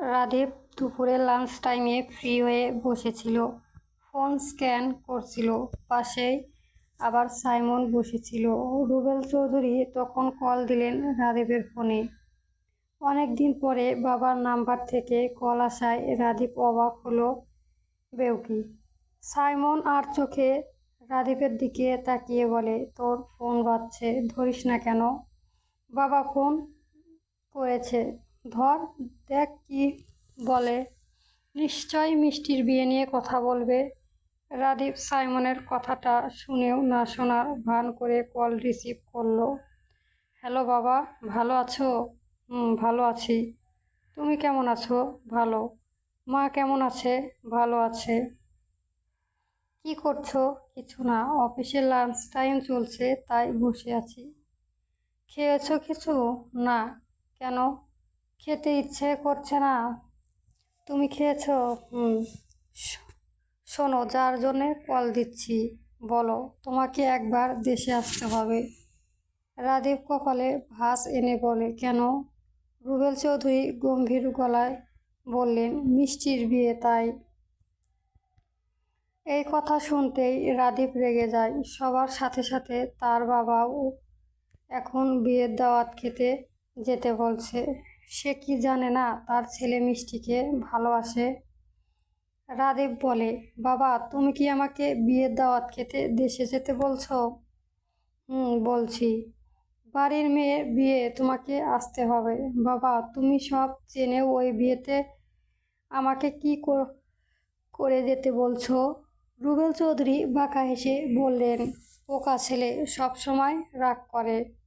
রাদীপ দুপুরে লাঞ্চ টাইমে ফ্রি হয়ে বসেছিল। ফোন স্ক্যান করছিল, পাশেই আবার সাইমন বসেছিল। রুবেল চৌধুরী তখন কল দিলেন রাদীপের ফোনে অনেক দিন পরে বাবার নাম্বার থেকে কল আসায় রাদীপ অবাক হলো বেউকি সাইমন আর চোখে রাদীপের দিকে তাকিয়ে বলে, তোর ফোন বাজছে, ধরিস না কেন? বাবা ফোন করেছে। ধর, দেখ কি বলে। নিশ্চয় মিষ্টির বিয়ে নিয়ে কথা বলবে। রাদীপ সাইমনের কথাটা শুনেও না শোনার ভান করে কল রিসিভ করল। হ্যালো বাবা, ভালো আছো? হুম, ভালো আছি। তুমি কেমন আছো? ভালো। মা কেমন আছে? ভালো আছে। কি করছ? কিছু না, অফিসে লাঞ্চ টাইম চলছে, তাই বসে আছি। খেয়েছো কিছু? না। কেন? খেতে ইচ্ছে করছে না। তুমি খেয়েছ? হুম। শোনো যার জন্যে কল দিচ্ছি বলো তোমাকে একবার দেশে আসতে হবে। রাদীপ কপালে ভাস এনে বলে কেন? রুবেল চৌধুরী গম্ভীর গলায় বললেন মিষ্টির বিয়ে তাই। এই কথা শুনতেই রাদীপ রেগে যায়। সবার সাথে সাথে তার বাবাও এখন বিয়ের দাওয়াত খেতে যেতে বলছে। সে কি জানে না তার ছেলে মিষ্টিকে ভালোবাসে? রাদেব বলে, বাবা, তুমি কি আমাকে বিয়ের দাওয়াত খেতে দেশে যেতে বলছো? হুম, বলছি। বাড়ির মেয়ের বিয়ে তোমাকে আসতে হবে। বাবা, তুমি সব জেনেও ওই বিয়েতে আমাকে কি কর- যেতে বলছো? রুবেল চৌধুরী বাঁকা হেসে বললেন, পোকা ছেলে সব সময় রাগ করে।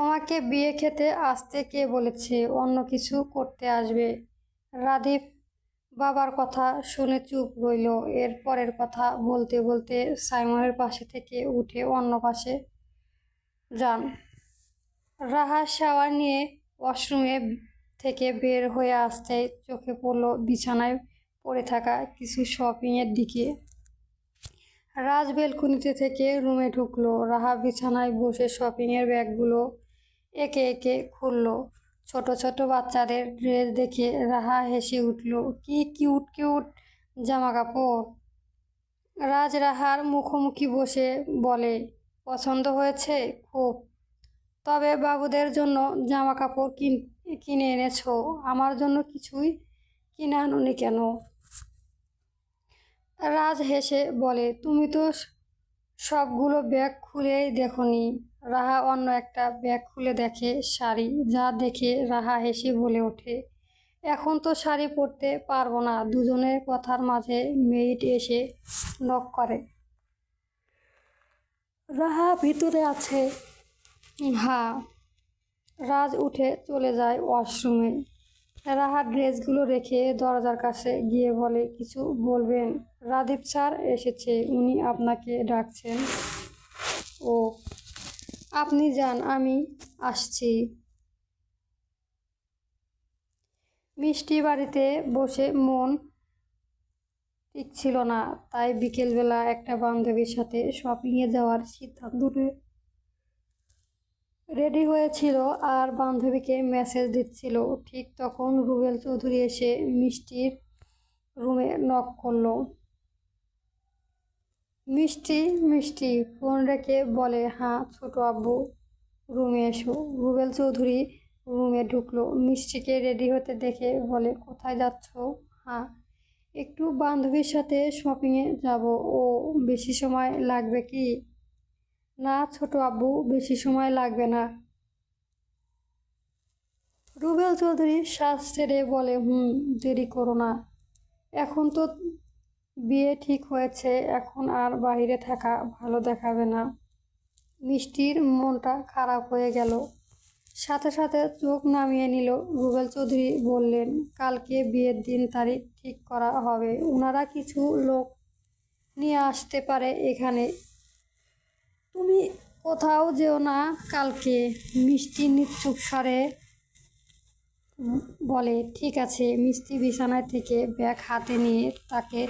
তোমাকে বিয়ে খেতে আসতে কে বলেছে? অন্য কিছু করতে আসবে। রাদীপ বাবার কথা শুনে চুপ রইল। এর পরের কথা বলতে বলতে সাইমনের পাশে থেকে উঠে অন্য পাশে যান। রাহা শাওয়ার নিয়ে ওয়াশরুমে থেকে বের হয়ে আসতে চোখে পড়ল বিছানায় পড়ে থাকা কিছু শপিংয়ের দিকে। রাজ বেলকুনিতে থেকে রুমে ঢুকলো। রাহা বিছানায় বসে শপিংয়ের ব্যাগগুলো একে একে খুললো। ছোট ছোট বাচ্চাদের ড্রেস দেখে রাহা হেসে উঠল, কি কিউট কিউট জামা কাপড় রাজ রাহার মুখোমুখি বসে বলে, পছন্দ হয়েছে খুব। তবে বাবুদের জন্য জামা কাপড় কিন, কিনে এনেছো। আমার জন্য কিছুই কিনে আনুনি কেন? রাজ হেসে বলে, তুমি তো সবগুলো ব্যাগ খুলেই দেখোনি। রাহা অন্য একটা ব্যাগ খুলে দেখে শাড়ি, যা দেখে রাহা হেসে বলে ওঠে, এখন তো শাড়ি পরতে পারব না। দুজনের কথার মাঝে মেইড এসে নক করে। রাহা ভিতরে আছে। হ্যাঁ রাজ উঠে চলে যায় ওয়াশরুমে। রাহা ড্রেসগুলো রেখে দরজার কাছে গিয়ে বলে, কিছু বলবেন? রাদীপ স্যার এসেছে। উনি আপনাকে ডাকছেন। ও আপনি যান, আমি আসছি। মিষ্টি বাড়িতে বসে মন টিকছিল না, তাই বিকেলবেলা একটা বান্ধবীর সাথে শপিংয়ে যাওয়ার সিদ্ধান্ত রেডি হয়েছিল আর বান্ধবীকে মেসেজ দিচ্ছিল। ঠিক তখন রুবেল চৌধুরী এসে মিষ্টির রুমে নক করল। মিষ্টি মিষ্টি। ফোন রেখে বলে হ্যাঁ ছোট আব্বু, রুমে এসো। রুবেল চৌধুরী রুমে ঢুকলো। মিষ্টিকে রেডি হতে দেখে বলে, কোথায় যাচ্ছ? হ্যাঁ একটু বান্ধবীর সাথে শপিংয়ে যাব। ও বেশি সময় লাগবে কি? না, ছোট আব্বু, বেশি সময় লাগবে না। রুবেল চৌধুরী শ্বাস ছেড়ে বলে, হুম, দেরি করো না। এখন তো বিয়ে ঠিক হয়েছে, এখন আর বাইরে থাকা ভালো দেখাবে না। মিষ্টির মনটা খারাপ হয়ে গেল। সাথে সাথে চোখ নামিয়ে নিল। রুবেল চৌধুরী বললেন, কালকে বিয়ের দিন তারিখ ঠিক করা হবে। ওনারা কিছু লোক নিয়ে আসতে পারে এখানে। তুমি কোথাও যেও না কালকে। মিষ্টি নিচ্ছুক স্বরে বলে, ঠিক আছে। মিষ্টি বিছানায় থেকে ব্যাগ হাতে নিয়ে তাকে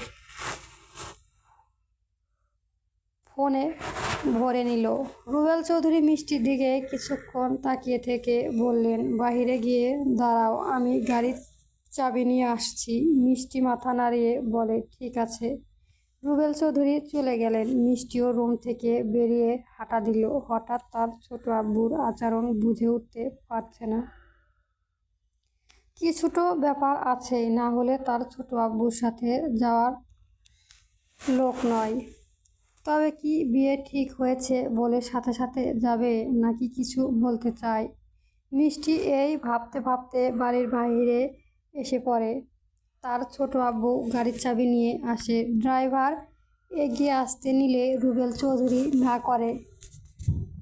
ফোনে ভরে নিল। রুবেল চৌধুরী মিষ্টির দিকে কিছুক্ষণ তাকিয়ে থেকে বললেন বাইরে গিয়ে দাঁড়াও, আমি গাড়ির চাবি নিয়ে আসছি। মিষ্টি মাথা নাড়িয়ে বলে, ঠিক আছে। রুবেল চৌধুরী চলে গেলেন। মিষ্টিও রুম থেকে বেরিয়ে হাঁটা দিল। হঠাৎ তার ছোট আব্বুর আচরণ বুঝে উঠতে পারছে না। কিছুটো ব্যাপার আছে, না হলে তার ছোট আব্বুর সাথে যাওয়ার লোক নয়। তবে কি বিয়ে ঠিক হয়েছে বলে সাথে সাথে যাবে নাকি কিছু বলতে চায়? মিষ্টি এই ভাবতে ভাবতে বাড়ির বাইরে এসে পড়ে। তার ছোট আব্বু গাড়ির চাবি নিয়ে আসে। ড্রাইভার এগিয়ে আসতে নিলে রুবেল চৌধুরী না করে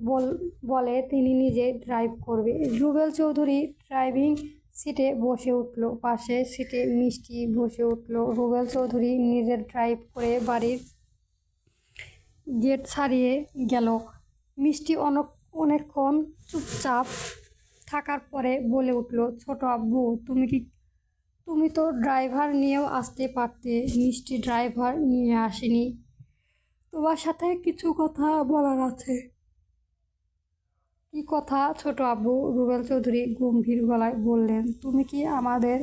বল, বলে তিনি নিজে ড্রাইভ করবে। রুবেল চৌধুরী ড্রাইভিং সিটে বসে উঠল। পাশে সিটে মিষ্টি বসে উঠল। রুবেল চৌধুরী নিজের ড্রাইভ করে বাড়ির গেট ছাড়িয়ে গেল। মিষ্টি অনেক, অনেকক্ষণ চুপচাপ থাকার পরে বলে উঠল, ছোট আব্বু, তুমি কি, তুমি তো ড্রাইভার নিয়েও আসতে পারতে। মিষ্টি ড্রাইভার নিয়ে আসেনি। তোমার সাথে কিছু কথা বলার আছে। কি কথা, ছোট আব্বু? রুবেল চৌধুরী গম্ভীর গলায় বললেন, তুমি কি আমাদের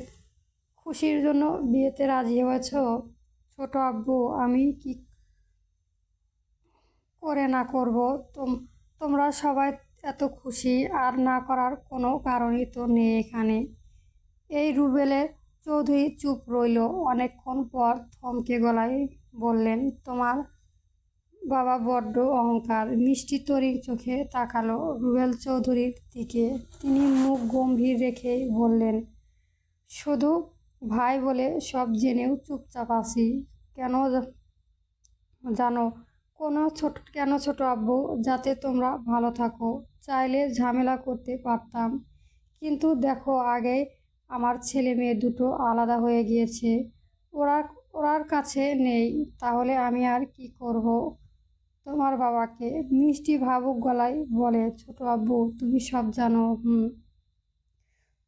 খুশির জন্য বিয়েতে রাজি হয়েছ? ছোট আব্বু, আমি কি করে না করব। তোম, তোমরা সবাই এত খুশি, আর না করার কোনো কারণই তো নেই এখানে। এই রুবেলের চৌধুরী চুপ রইল। অনেকক্ষণ পর থমকে গলায় বললেন, তোমার বাবা বড্ড অহংকার। মিষ্টি তরির চোখে তাকালো রুবেল চৌধুরীর দিকে। তিনি মুখ গম্ভীর রেখে বললেন, শুধু ভাই বলে সব জেনেও চুপচাপ আছি। কেন জানো কোনো ছোট, কেন ছোট আব্বু? যাতে তোমরা ভালো থাকো। চাইলে ঝামেলা করতে পারতাম। কিন্তু দেখো, আগে আমার ছেলে মেয়ে দুটো আলাদা হয়ে গিয়েছে। ওরা, ওরার কাছে নেই। তাহলে আমি আর কি করব? তোমার বাবাকে মিষ্টি ভাবুক গলায় বলে, ছোট আব্বু, তুমি সব জানো, হুম।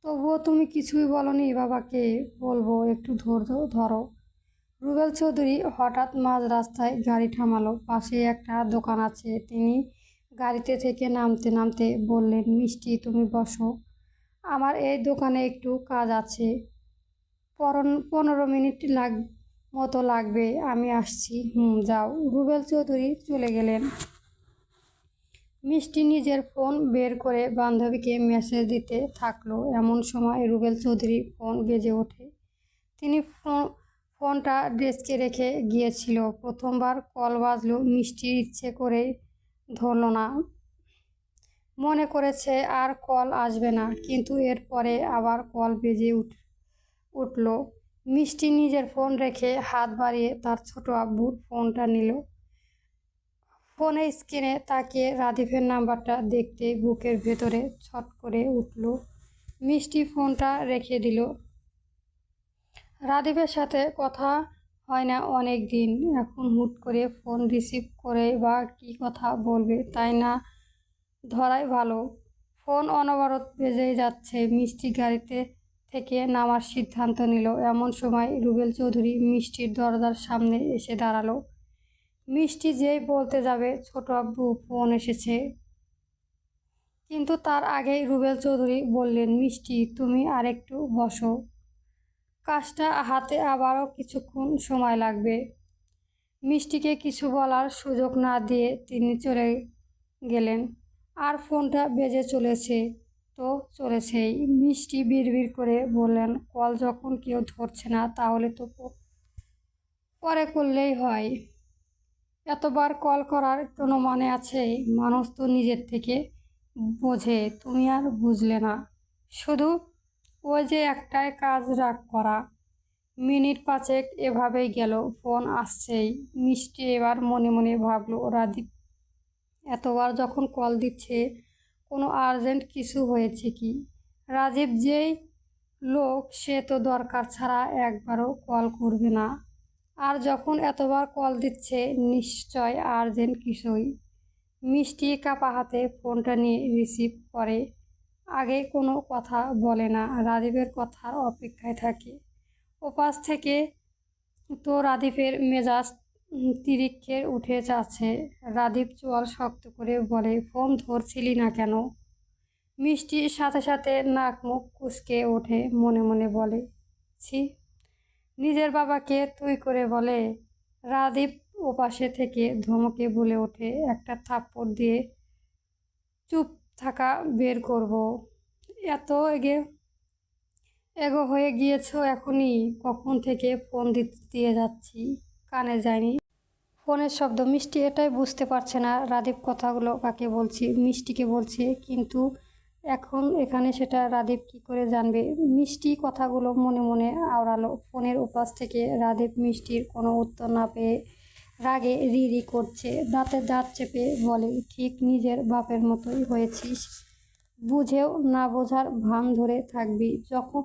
তবুও তুমি কিছুই বলনি বাবাকে। বলব, একটু ধৈর্য ধরো। রুবেল চৌধুরী হঠাৎ মাঝ রাস্তায় গাড়ি থামালো। পাশে একটা দোকান আছে। তিনি গাড়িতে থেকে নামতে নামতে বললেন, মিষ্টি, তুমি বসো। আমার এই দোকানে একটু কাজ আছে। পনেরো মিনিট লাগ, মতো লাগবে। আমি আসছি। হুম, যাও। রুবেল চৌধুরী চলে গেলেন। মিষ্টি নিজের ফোন বের করে বান্ধবীকে মেসেজ দিতে থাকল। এমন সময় রুবেল চৌধুরী ফোন বেজে ওঠে। তিনি ফো- ফোনটা ডেস্কে রেখে গিয়েছিল। প্রথমবার কল বাজলো, মিষ্টি ইচ্ছে করে ধরলো না। মনে করেছে আর কল আসবে না, কিন্তু এরপরে আবার কল বেজে উঠ, উঠল। মিষ্টি নিজের ফোন রেখে হাত বাড়িয়ে তার ছোট আব্বুর ফোনটা নিল। ফোনে স্ক্রিনে তাকিয়ে রাদীপের নাম্বারটা দেখতে বুকের ভেতরে ছট করে উঠল। মিষ্টি ফোনটা রেখে দিল। রাদীপের সাথে কথা হয় না অনেক দিন। এখন হুট করে ফোন রিসিভ করে বা কী কথা বলবে তাই না? ধরাই ভালো। ফোন অনবরত বেজেই যাচ্ছে। মিষ্টি গাড়িতে থেকে নামার সিদ্ধান্ত নিল। এমন সময় রুবেল চৌধুরী মিষ্টির দরজার সামনে এসে দাঁড়াল। মিষ্টি যেই বলতে যাবে, ছোট আব্বু ফোন এসেছে। কিন্তু তার আগেই রুবেল চৌধুরী বললেন, মিষ্টি, তুমি আরেকটু বসো। কাজটা হাতে আবারও কিছুক্ষণ সময় লাগবে। মিষ্টিকে কিছু বলার সুযোগ না দিয়ে তিনি চলে গেলেন। আর ফোনটা বেজে চলেছে, তো চলেছেই। মিষ্টি বিড়বিড় করে বললেন, কল যখন কেউ ধরছে না, তাহলে তো পরে করলেই হয়। এতবার কল করার কোনো মানে আছে? মানুষ তো নিজের থেকে বোঝে, তুমি আর বুঝলে না। শুধু ওই যে একটাই কাজ রাগ করা। মিনিট পাঁচেক এভাবেই গেল, ফোন আসছেই। মিষ্টি এবার মনে মনে ভাবলো রাদীপ এতবার যখন কল দিচ্ছে, কোনো আর্জেন্ট কিছু হয়েছে কি? রাজীব যেই লোক, সে তো দরকার ছাড়া একবারও কল করবে না। আর যখন এতবার কল দিচ্ছে, নিশ্চয় আর্জেন্ট কিছুই। মিষ্টি কাপা হাতে ফোনটা নিয়ে রিসিভ করে। আগে কোনো কথা বলে না রাদীপের কথার অপেক্ষায় থাকে। ওপাশ থেকে তো রাদীপের মেজাজ তিরিক্ষের উঠে যাচ্ছে। রাদীপ চোয়াল শক্ত করে বলে, ফোন ধরছিলি না কেন? মিষ্টির সাথে সাথে নাক মুখ কুচকে ওঠে, মনে মনে বলে, ছি। নিজের বাবাকে তুই করে বলে রাদীপ ওপাশে থেকে ধমকে বলে ওঠে, একটা থাপ্পড় দিয়ে চুপ থাকা বের করব। এত এগে, এগো হয়ে গিয়েছো এখনই। কখন থেকে ফোন দিয়ে যাচ্ছি, কানে যায়নি। ফোনের শব্দ মিষ্টি এটাই বুঝতে পারছে না, রাদীপ কথাগুলো কাকে বলছি, মিষ্টিকে বলছে। কিন্তু এখন এখানে সেটা রাদীপ কি করে জানবে? মিষ্টি কথাগুলো মনে মনে আওড়ালো। ফোনের উপাস থেকে রাদীপ মিষ্টির কোনো উত্তর না পেয়ে রাগে রি রি করছে, দাঁতে দাঁত চেপে বলে, ঠিক নিজের বাপের মতোই হয়েছিস। বুঝেও না বোঝার ভান ধরে থাকবি। যখন,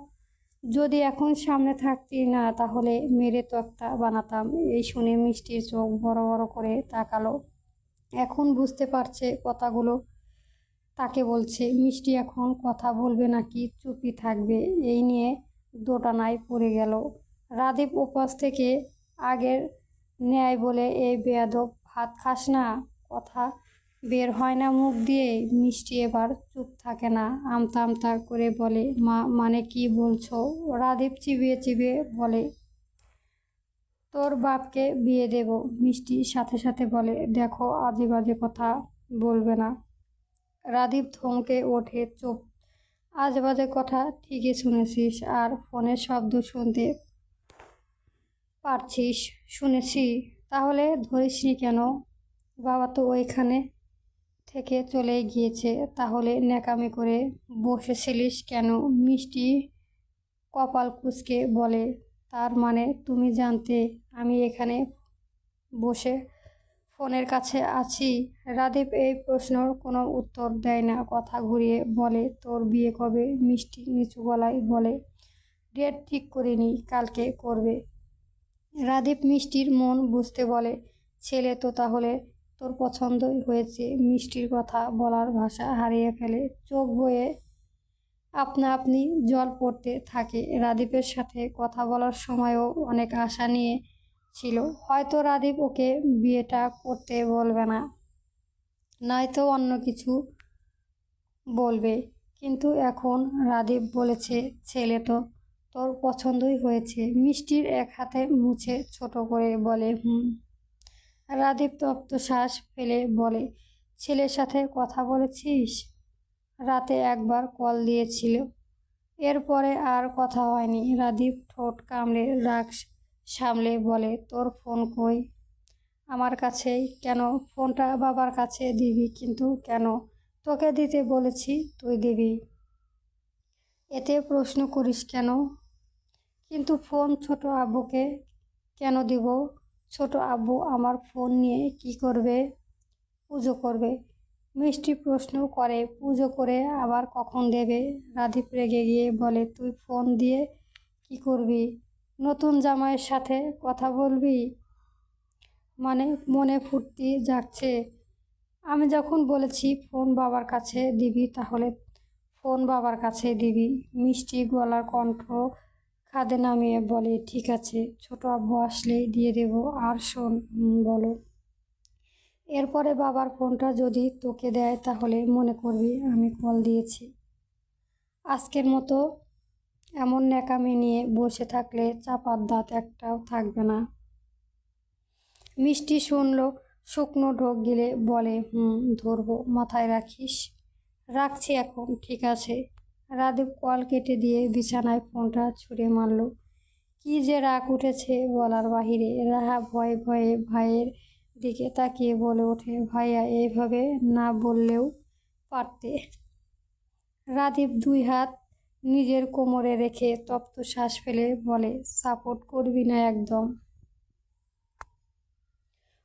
যদি এখন সামনে থাকতি না, তাহলে মেরে তো একটা বানাতাম। এই শুনে মিষ্টির চোখ বড় বড় করে তাকালো। এখন বুঝতে পারছে কথাগুলো, তাকে বলছে, মিষ্টি এখন কথা বলবে নাকি? চুপি থাকবে। এই নিয়ে দোটানায় পড়ে গেল। রাদীপ উপাস থেকে আগের ন্যায় বলে এই বেয়াদব ভাত খাস না। কথা বের হয় না মুখ দিয়ে। মিষ্টি এবার চুপ থাকে না। আমতা আমতা করে বলে, মা মানে কি বলছো? রাদীপ চিবিয়ে চিবিয়ে বলে, তোর বাপকে বিয়ে দেব। মিষ্টি সাথে সাথে বলে, দেখো, আজে বাজে কথা বলবে না। রাদীপ থমকে ওঠে চুপ। আজ বাজে কথা ঠিকই শুনেছিস। আর ফোনের শব্দ শুনতে পারছিস? শুনেছি। তাহলে ধরিসনি কেন? বাবা তো ওইখানে থেকে চলে গিয়েছে। তাহলে ন্যাকামি করে বসেছিলিস কেন? মিষ্টি কপাল কুচকে বলে, তার মানে তুমি জানতে আমি এখানে বসে ফোনের কাছে আছি? রাদীপ এই প্রশ্নর কোনো উত্তর দেয় না। কথা ঘুরিয়ে বলে, তোর বিয়ে কবে? মিষ্টি নিচু গলায় বলে, ডেট ঠিক করিনি, কালকে করবে। রাদীপ মিষ্টির মন বুঝতে বলে, ছেলে তো তাহলে তোর পছন্দই হয়েছে। মিষ্টির কথা বলার ভাষা হারিয়ে ফেলে চোখ বয়ে আপনা আপনি জল পড়তে থাকে। রাদীপের সাথে কথা বলার সময়ও অনেক আশা নিয়ে ছিল। হয়তো রাদীপ ওকে বিয়েটা করতে বলবে না, নয়তো অন্য কিছু বলবে। কিন্তু এখন রাদীপ বলেছে, ছেলে তো তোর পছন্দই হয়েছে। মিষ্টির এক হাতে মুছে ছোট করে বলে, হুম। রাদীপ তপ্ত শ্বাস ফেলে বলে, ছেলের সাথে কথা বলেছিস? রাতে একবার কল দিয়েছিল। এরপরে আর কথা হয়নি। রাদীপ ঠোঁট কামড়ে রাগ সামলে বলে, তোর ফোন কই? আমার কাছেই। কেন? ফোনটা বাবার কাছে দিবি, কিন্তু কেন? তোকে দিতে বলেছি, তুই দিবি। এতে প্রশ্ন করিস কেন? কিন্তু ফোন ছোট আব্বুকে কেন দিব? ছোট আব্বু আমার ফোন নিয়ে কি করবে? পুজো করবে। মিষ্টি প্রশ্ন করে, পুজো করে আবার কখন দেবে? রাধীপ রেগে গিয়ে বলে, তুই ফোন দিয়ে কি করবি? নতুন জামাইয়ের সাথে কথা বলবি? মানে মনে ফুর্তি যাচ্ছে আমি যখন বলেছি ফোন বাবার কাছে দিবি, তাহলে ফোন বাবার কাছে দিবি। মিষ্টি গলার কণ্ঠ খাদে নামিয়ে বলে, ঠিক আছে, ছোট আব্বু আসলে দিয়ে দেব, আর শোন বলো। এরপরে বাবার ফোনটা যদি তোকে দেয়, তাহলে মনে করবি আমি কল দিয়েছি। আজকের মতো এমন ন্যাকামি নিয়ে বসে থাকলে চাপার দাঁত একটাও থাকবে না। মিষ্টি শুনল, শুকনো ঢোক গিলে বলে, হুম, ধরবো, মাথায় রাখিস? রাখছি এখন, ঠিক আছে। রাদীপ কল কেটে দিয়ে বিছানায় ফোনটা ছুঁড়ে মারল। কি যে রাগ উঠেছে বলার বাহিরে। রাহা ভয়ে ভয়ে ভাইয়ের দিকে তাকিয়ে বলে ওঠে, ভাইয়া এইভাবে না বললেও পারতে। রাদীপ দুই হাত নিজের কোমরে রেখে তপ্ত শ্বাস ফেলে বলে, সাপোর্ট করবি না একদম।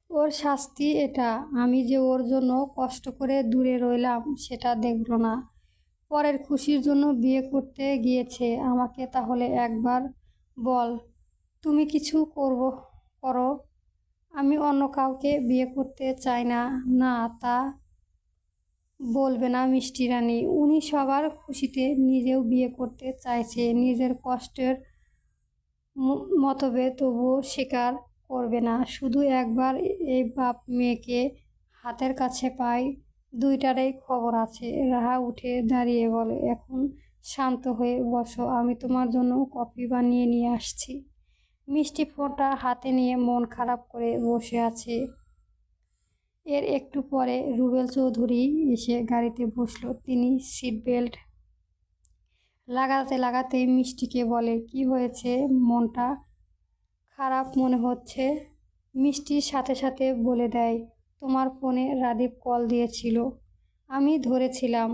ওর শাস্তি এটা। আমি যে ওর জন্য কষ্ট করে দূরে রইলাম, সেটা দেখল না। পরের খুশির জন্য বিয়ে করতে গিয়েছে। আমাকে তাহলে একবার বল, তুমি কিছু করব, করো। আমি অন্য কাউকে বিয়ে করতে চাই না। না, তা বলবে না মিষ্টি রানী। উনি সবার খুশিতে নিজেও বিয়ে করতে চাইছে। নিজের কষ্টের ম- মতভেদ তবুও স্বীকার করবে না। শুধু একবার এই বাপ মেয়েকে হাতের কাছে পাই দুইটারই খবর আছে। রাহা উঠে দাঁড়িয়ে বলে, এখন শান্ত হয়ে বসো, আমি তোমার জন্য কফি বানিয়ে নিয়ে আসছি। মিষ্টি ফোনটা হাতে নিয়ে মন খারাপ করে বসে আছে। এর একটু পরে রুবেল চৌধুরী এসে গাড়িতে বসল। তিনি সিট বেল্ট লাগাতে লাগাতে মিষ্টিকে বলে, কি হয়েছে? মনটা খারাপ মনে হচ্ছে? মিষ্টির সাথে সাথে বলে দেয় তোমার ফোনে রাদীপ কল দিয়েছিল। আমি ধরেছিলাম,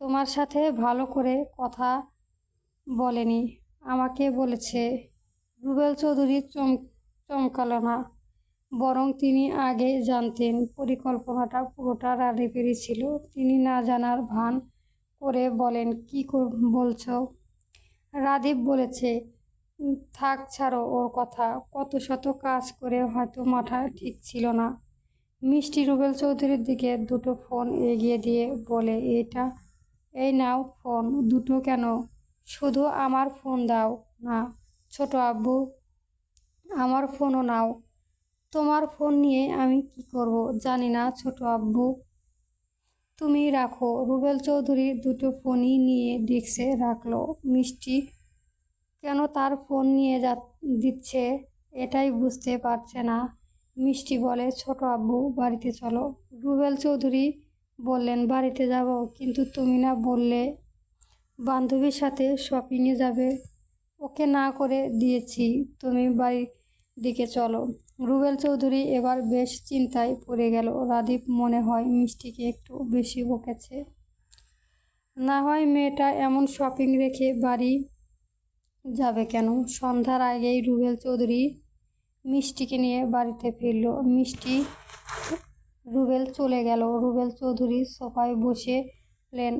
তোমার সাথে ভালো করে কথা বলেনি। আমাকে বলেছে, রুবেল চৌধুরী চম, চমকালো না। বরং তিনি আগে জানতেন পরিকল্পনাটা পুরোটা রাদীপেরই ছিল। তিনি না জানার ভান করে বলেন, কি বলছো? রাদীপ বলেছে, থাক ছাড়ো ওর কথা। কত শত কাজ করে হয়তো মাথা ঠিক ছিল না। মিষ্টি রুবেল চৌধুরীর দিকে দুটো ফোন এগিয়ে দিয়ে বলে, এটা, এই নাও ফোন, দুটো কেন? শুধু আমার ফোন দাও, না, ছোট আব্বু, আমার ফোনও নাও। তোমার ফোন নিয়ে আমি কি করব? জানি না, ছোট আব্বু। তুমি রাখো। রুবেল চৌধুরী দুটো ফোনই নিয়ে ডেস্কে রাখল। মিষ্টি, কেন তার ফোন নিয়ে যা, দিচ্ছে? এটাই বুঝতে পারছে না। মিষ্টি বলে, ছোট আব্বু, বাড়িতে চলো। রুবেল চৌধুরী বললেন, বাড়িতে যাব, কিন্তু তুমি না বললে বান্ধবীর সাথে শপিংয়ে যাবে। ওকে না করে দিয়েছি, তুমি বাড়ির দিকে চলো। রুবেল চৌধুরী এবার বেশ চিন্তায় পড়ে গেল। রাদীপ মনে হয় মিষ্টিকে একটু বেশি বকেছে। না হয় মেয়েটা এমন শপিং রেখে বাড়ি যাবে কেন? সন্ধ্যার আগেই রুবেল চৌধুরী মিষ্টিকে নিয়ে বাড়িতে ফিরল। মিষ্টি রুবেল চলে গেল। রুবেল চৌধুরী সোফায় বসেলেন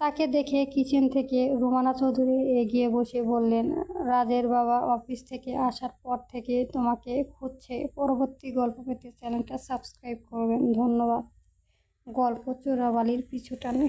তাকে দেখে কিচেন থেকে রুমানা চৌধুরী এগিয়ে বসে বললেন, রাজের বাবা অফিস থেকে আসার পর থেকে তোমাকে খুঁজছে। পরবর্তী গল্প পেতে চ্যানেলটা সাবস্ক্রাইব করবেন। ধন্যবাদ। গল্প চোরাবালির পিছু টানে।